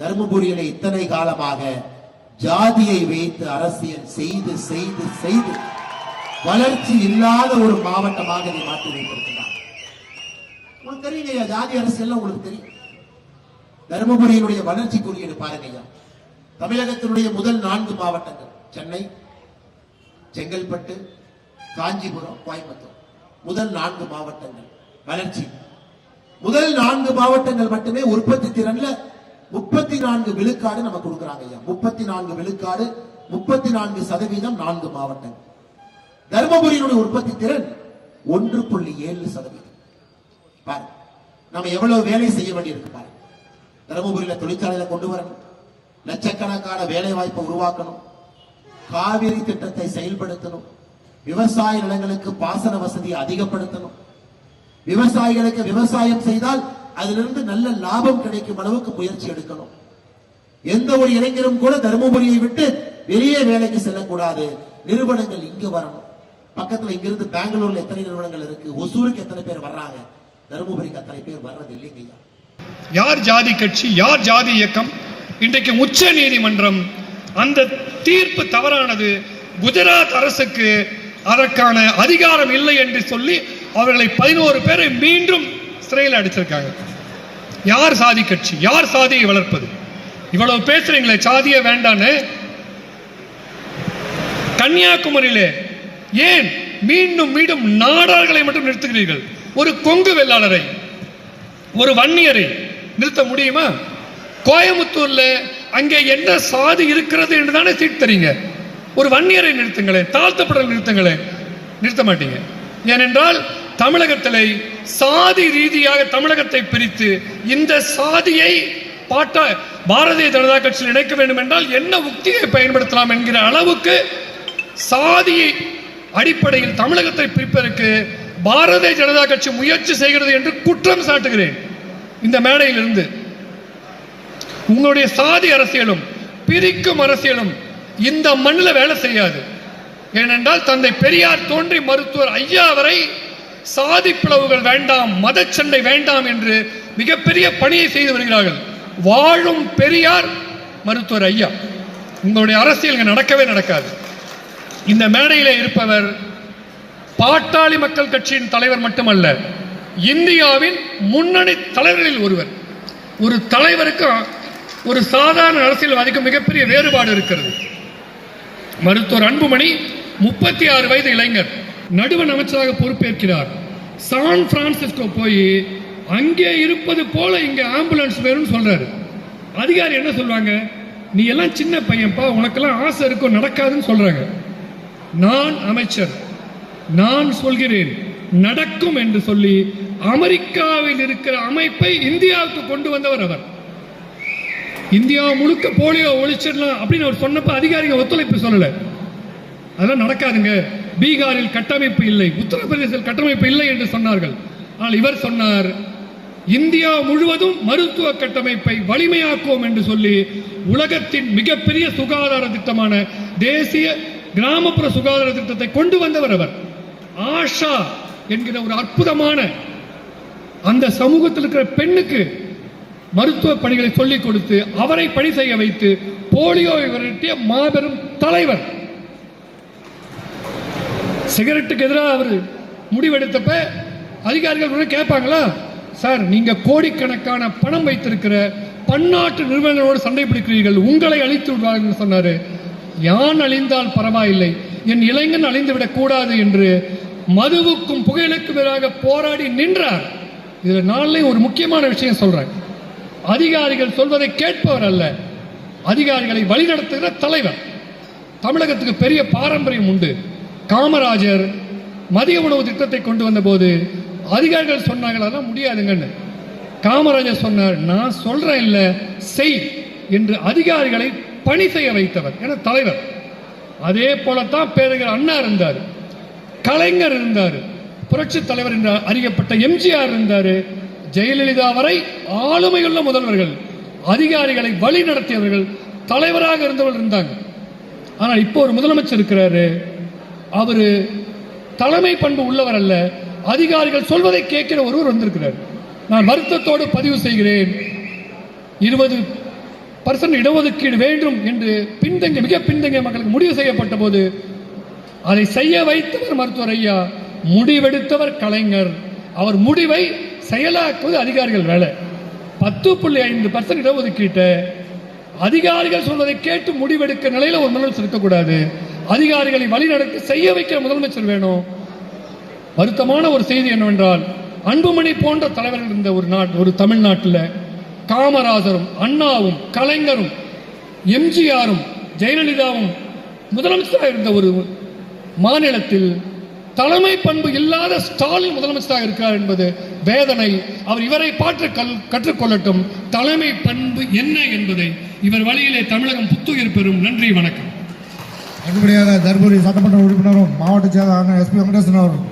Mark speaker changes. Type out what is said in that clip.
Speaker 1: தர்மபுரியில இத்தனை காலமாக ஜாதியை வைத்து அரசியல் செய்து செய்து செய்து வளர்ச்சி இல்லாத ஒரு மாவட்டமாக இதை மாற்றி வைத்திருக்கிறார். உங்களுக்கு தெரியுங்க ஐயா ஜாதி அரசியல் உங்களுக்கு தெரியும். தருமபுரியினுடைய வளர்ச்சி குறியீடு பாருங்க ஐயா. தமிழகத்தினுடைய முதல் நான்கு மாவட்டங்கள் சென்னை செங்கல்பட்டு காஞ்சிபுரம் கோயம்புத்தூர். முதல் நான்கு மாவட்டங்கள் வளர்ச்சி. முதல் நான்கு மாவட்டங்கள் மட்டுமே உற்பத்தி திறன்ல முப்பத்தி நான்கு விழுக்காடு நம்ம கொடுக்குறாங்க ஐயா. முப்பத்தி நான்கு விழுக்காடு முப்பத்தி நான்கு சதவீதம் நான்கு மாவட்டங்கள். தருமபுரியினுடைய உற்பத்தி திறன் ஒன்று புள்ளி ஏழு சதவீதம். பாருங்க நம்ம எவ்வளவு வேலை செய்ய வேண்டியிருக்கு பாருங்க. தருமபுரியில தொழிற்சாலையில கொண்டு வரணும். லட்சக்கணக்கான வேலை வாய்ப்பை உருவாக்கணும். காவிரி திட்டத்தை செயல்படுத்தணும். விவசாய நிலங்களுக்கு பாசன வசதியை அதிகப்படுத்தணும். விவசாயிகளுக்கு விவசாயம் செய்தால் அதிலிருந்து நல்ல லாபம் கிடைக்கும் அளவுக்கு முயற்சி எடுக்கணும். எந்த ஒரு இளைஞரும் கூட தருமபுரியை விட்டு வெளியே வேலைக்கு செல்லக்கூடாது. நிறுவனங்கள் இங்க வரணும். பக்கத்துல இங்கிருந்து பெங்களூர்ல எத்தனை நிறுவனங்கள் இருக்கு? ஒசூருக்கு எத்தனை பேர் வர்றாங்க? தருமபுரிக்கு அத்தனை பேர் வர்றது இல்லைங்கய்யா
Speaker 2: யார் ஜாதி கட்சி யார் ஜாதி இயக்கம்? இன்றைக்கு உச்ச நீதிமன்றம் அந்த தீர்ப்பு தவறானது. குஜராத் அரசுக்கு அதற்கான அதிகாரம் இல்லை என்று சொல்லி அவர்களை பதினோரு பேரை மீண்டும் சிறையில் அடிச்சிருக்காங்க. யார் சாதி கட்சி? யார் சாதியை வளர்ப்பது? இவ்வளவு பேசுறீங்களே சாதியை வேண்டான்னு. கன்னியாகுமரியிலே ஏன் மீண்டும் மீண்டும் நாடார்களை மட்டும் நிறுத்துகிறீர்கள்? ஒரு கொங்கு வெள்ளாளரை ஒரு வன்னியரை நிறுத்த முடியுமா? கோயமுத்தூர்ல அங்கே என்ன சாதி இருக்கிறது என்று தானே தரீங்க. ஒரு வன்னியரை நிறுத்துங்களேன் தாழ்த்தப்படல் நிறுத்துங்களேன். நிறுத்த மாட்டீங்க. ஏனென்றால் தமிழகத்திலே சாதி ரீதியாக தமிழகத்தை பிரித்து இந்த சாதியை பாட்ட பாரதிய ஜனதா கட்சியில் இணைக்க வேண்டும் என்றால் என்ன உக்தியை பயன்படுத்தலாம் என்கிற அளவுக்கு சாதியை அடிப்படையில் தமிழகத்தை பிரிப்பதற்கு பாரதிய ஜனதா கட்சி முயற்சி செய்கிறது என்று குற்றம் சாட்டுகிறேன் இந்த மேடையிலிருந்து. உங்களுடைய சாதி அரசியலும் பிரிக்கும் அரசியலும் இந்த மண்ணில் வேலை செய்யாது. ஏனென்றால் தந்தை பெரியார் தோன்றி மருத்துவர் ஐயா வரை சாதி பிளவுகள் வேண்டாம் மதச்சண்டை வேண்டாம் என்று மிகப்பெரிய பணியை செய்து வருகிறார்கள். வாழும் பெரியார் மருத்துவர் ஐயா. உங்களுடைய அரசியல் நடக்கவே நடக்காது. இந்த மேடையிலே இருப்பவர் பாட்டாளி மக்கள் கட்சியின் தலைவர் மட்டுமல்ல இந்தியாவின் முன்னணி தலைவர்களில் ஒருவர். ஒரு தலைவருக்கும் ஒரு சாதாரண அரசியல்வாதிக்கும் மிகப்பெரிய வேறுபாடு இருக்கிறது. மருத்துவர் அன்புமணி முப்பத்தி ஆறு வயது இளைஞர். நடுவன் அமைச்சராக பொறுப்பேற்கிறார். சான் பிரான்சிஸ்கோ போய் அங்கே இருப்பது போல இங்க ஆம்புலன்ஸ் வேணும்னு சொல்றாரு. அதிகாரி என்ன சொல்றாங்க நீ எல்லாம் சின்ன பையன்ப்பா உனக்கெல்லாம் ஆசை இருக்கும் நடக்காதுன்னு சொல்றாங்க. நான் அமைச்சர். நான் சொல்கிறேன். நடக்கும் என்று சொல்லி அமெரிக்காவில் இருக்கிற அமைப்பை இந்தியாவுக்கு கொண்டு வந்தவர் அவர். இந்தியா முழுக்க போலியோ ஒழிச்சிடலாம் அப்படின்னு அவர் சொன்னப்ப அதிகாரிங்க ஒத்துழைப்பு சொல்லல. அதெல்லாம் நடக்காதுங்க. பீகாரில் கட்டமைப்பு இல்லை உத்தரப்பிரதேசத்தில் கட்டமைப்பு இல்லை என்று சொன்னார்கள். ஆனால் இவர் சொன்னார் இந்தியா முழுவதும் மருத்துவ கட்டமைப்பை வலிமையாக்குவோம் என்று சொல்லி உலகத்தின் மிகப்பெரிய சுகாதார திட்டமான தேசிய கிராமப்புற சுகாதார திட்டத்தை கொண்டு வந்தவர் அவர். ஆஷா என்கிற ஒரு அற்புதமான அந்த சமூகத்தில் இருக்கிற பெண்ணுக்கு மருத்துவ பணிகளை சொல்லிக் கொடுத்து அவரை பணி செய்ய வைத்து போலியோவை விரட்டிய மாபெரும் தலைவர். சிகரெட்டுக்கு எதிராக அவர் முடிவெடுத்தப்ப அதிகாரிகள் கூட கேட்பாங்களா? சார் நீங்க கோடிக்கணக்கான பணம் வைத்திருக்கிற பன்னாட்டு நிறுவனங்களோடு சண்டை பிடிக்கிறீர்கள். உங்களை அழித்து விடுவார்கள் சொன்னாரு. யான் அழிந்தால் பரவாயில்லை. என் இளைஞன் அழிந்துவிடக் கூடாது என்று மதுவுக்கும் புகையிலுக்கும் எதிராக போராடி நின்றார். இதுல நாளை ஒரு முக்கியமான விஷயம் சொல்றேன். அதிகாரிகள் சொல்வதை கேட்பவர் அல்ல. அதிகாரிகளை வழிநடத்துகிற தலைவர். தமிழகத்துக்கு பெரிய பாரம்பரியம் உண்டு. காமராஜர் மதிய உணவு திட்டத்தை கொண்டு வந்தபோது அதிகாரிகள் சொன்னாங்க அதெல்லாம் முடியாதுங்கன்னு. காமராஜர் சொன்னார் நான் சொல்றேன் இல்ல செய் என்று அதிகாரிகளை பணி செய்ய வைத்தவர் என தலைவர். அதே போலத்தான் பேருகிற அண்ணா இருந்தார் கலைஞர் இருந்தார் புரட்சி தலைவர் என்று அறியப்பட்ட எம்ஜிஆர் இருந்தார் ஜெயலலிதா வரை ஆளுமையுள்ள முதல்வர்கள் அதிகாரிகளை வழி நடத்தியவர்கள் தலைவராக இருந்தவர்கள் இருந்தாங்க. ஆனால் இப்போ ஒரு முதலமைச்சர் இருக்கிறாரு அவர் தலைமை பண்பு உள்ளவர் அல்ல. அதிகாரிகள் சொல்வதை கேட்கிற ஒருவர் வந்திருக்கிறார். நான் வருத்தத்தோடு பதிவு செய்கிறேன். இருபது பர்சன்ட் இடஒதுக்கீடு வேண்டும் என்று பின்தங்கிய மிக பின்தங்கிய மக்களுக்கு முடிவு செய்யப்பட்ட போது அதை செய்ய வைத்தவர் மருத்துவர் ஐயா முடிவெடுத்தவர் கலைஞர். அவர் முடிவை செயலாக்குவது அதிகாரிகள் வேலை. பத்து புள்ளி ஐந்து பர்சன்ட் இடஒதுக்கீட்டை அதிகாரிகள் சொல்வதை கேட்டு முடிவெடுக்க நிலையில ஒரு முதலமைச்சர் இருக்கக்கூடாது அதிகாரிகளை வழிநடத்தி செய்ய வைக்கிற முதலமைச்சர் வேணும். வருத்தமான ஒரு செய்தி என்னவென்றால் அன்புமணி போன்ற தலைவர்கள் இருந்த ஒரு நாட் ஒரு தமிழ்நாட்டில் காமராஜரும் அண்ணாவும் கலைஞரும் எம்ஜிஆரும் ஜெயலலிதாவும் முதலமைச்சராக இருந்த ஒரு மாநிலத்தில் தலைமை பண்பு இல்லாத ஸ்டாலின் முதலமைச்சராக இருக்கிறார் என்பது வேதனை. அவர் இவரை பாற்று கல் கற்றுக்கொள்ளட்டும். தலைமை பண்பு என்ன என்பதை இவர் வழியிலே தமிழகம் புத்துயிர் பெறும். நன்றி வணக்கம்.
Speaker 3: அடுத்தபடியாக தர்மபுரி சட்டமன்ற உறுப்பினரும் மாவட்ட செயலாளர் எஸ்பி வெங்கடேசன் அவர்கள்